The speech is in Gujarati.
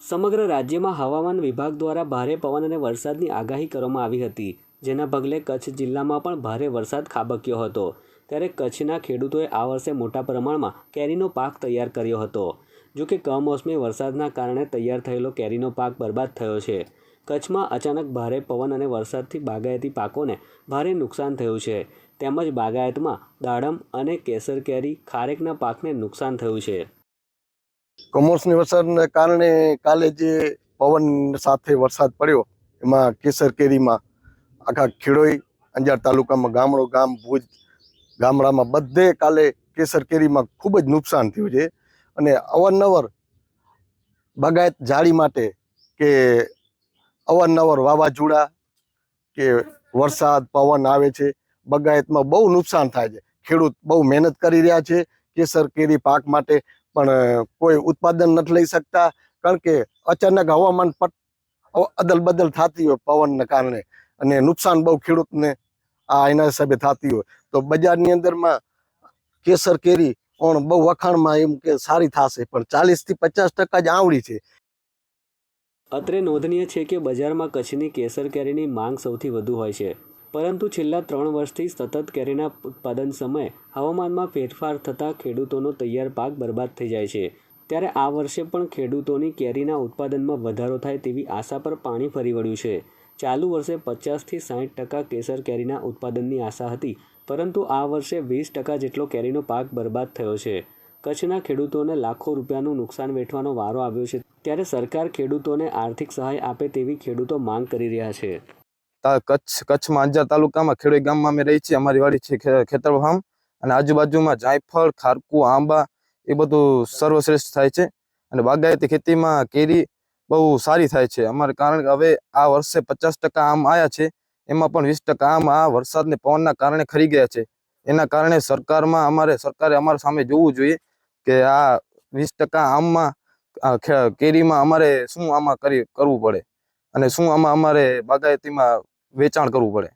સમગ્ર રાજ્યમાં હવામાન વિભાગ દ્વારા ભારે પવન અને વરસાદની આગાહી કરવામાં આવી હતી, જેના પગલે કચ્છ જિલ્લામાં પણ ભારે વરસાદ ખાબક્યો હતો. ત્યારે કચ્છના ખેડૂતોએ આ વર્ષે મોટા પ્રમાણમાં કેરીનો પાક તૈયાર કર્યો હતો. જો કે કમોસમી વરસાદના કારણે તૈયાર થયેલો કેરીનો પાક બરબાદ થયો છે. કચ્છમાં અચાનક ભારે પવન અને વરસાદથી બાગાયતી પાકોને ભારે નુકસાન થયું છે. તેમજ બાગાયતમાં દાડમ અને કેસર કેરી ખારેકના પાકને નુકસાન થયું છે. કમોસમી વરસાદને કારણે કાલે જે પવન સાથે વરસાદ પડ્યો, એમાં કેસર કેરીમાં આખા ખેડોઈ અંજાર તાલુકામાં ગામડો ગામ, ભુજ ગામડામાં બધે કાલે કેસર કેરીમાં ખૂબ જ નુકસાન થયું છે. અને અવારનવાર બાગાયત જાળી માટે કે અવારનવાર વાવાઝોડા કે વરસાદ, પવન આવે છે, બગાયતમાં બહુ નુકસાન થાય છે. ખેડૂત બહુ મહેનત કરી રહ્યા છે, કેસર કેરી પાક માટે પણ કોઈ ઉત્પાદન નથી લઈ શકતા. કારણ કે અચાનક હવામાન પટ અદલ બદલ થતી હોય પવનને કારણે અને નુકસાન બહુ ખેડૂતને આ એના હિસાબે થતી હોય. તો બજારની અંદરમાં કેસર કેરી પણ બહુ વખાણમાં એમ કે સારી થશે, પણ ચાલીસથી પચાસ ટકા જ આવડી છે. અત્રે નોંધનીય છે કે બજારમાં કચ્છની કેસર કેરીની માંગ સૌથી વધુ હોય છે. પરંતુ છેલ્લા ત્રણ વર્ષથી સતત કેરીના ઉત્પાદન સમયે હવામાનમાં ફેરફાર થતાં ખેડૂતોનો તૈયાર પાક બરબાદ થઈ જાય છે. ત્યારે આ વર્ષે પણ ખેડૂતોની કેરીના ઉત્પાદનમાં વધારો થાય તેવી આશા પર પાણી ફરી વળ્યું છે. ચાલુ વર્ષે પચાસથી સાઠ ટકા કેસર કેરીના ઉત્પાદનની આશા હતી, પરંતુ આ વર્ષે વીસ ટકા જેટલો કેરીનો પાક બરબાદ થયો છે. કચ્છના ખેડૂતોને લાખો રૂપિયાનું નુકસાન વેઠવાનો વારો આવ્યો છે, ત્યારે સરકાર ખેડૂતોને આર્થિક સહાય આપે તેવી ખેડૂતો માંગ કરી રહ્યા છે. કચ્છ, કચ્છમાં અંજાર તાલુકામાં ખેડોઈ ગામમાં અમે રહી છીએ. અમારી વાડી છે ખેતર ફાર્મ અને આજુબાજુમાં જાયફળ, ખારકુ, આંબા એ બધું સર્વશ્રેષ્ઠ થાય છે. અને બાગાયતી ખેતીમાં કેરી બહુ સારી થાય છે. અમારે કારણ કે હવે આ વર્ષે પચાસ ટકા આમ આવ્યા છે. એમાં પણ વીસ ટકા આમ આ વરસાદને પવનના કારણે ખરી ગયા છે. એના કારણે સરકારમાં અમારે, સરકારે અમારા સામે જોવું જોઈએ કે આ વીસ ટકા આમમાં કેરીમાં અમારે શું આમાં કરી, કરવું પડે? અને શું આમાં અમારે બાગાયતીમાં વેચાણ કરવું પડે.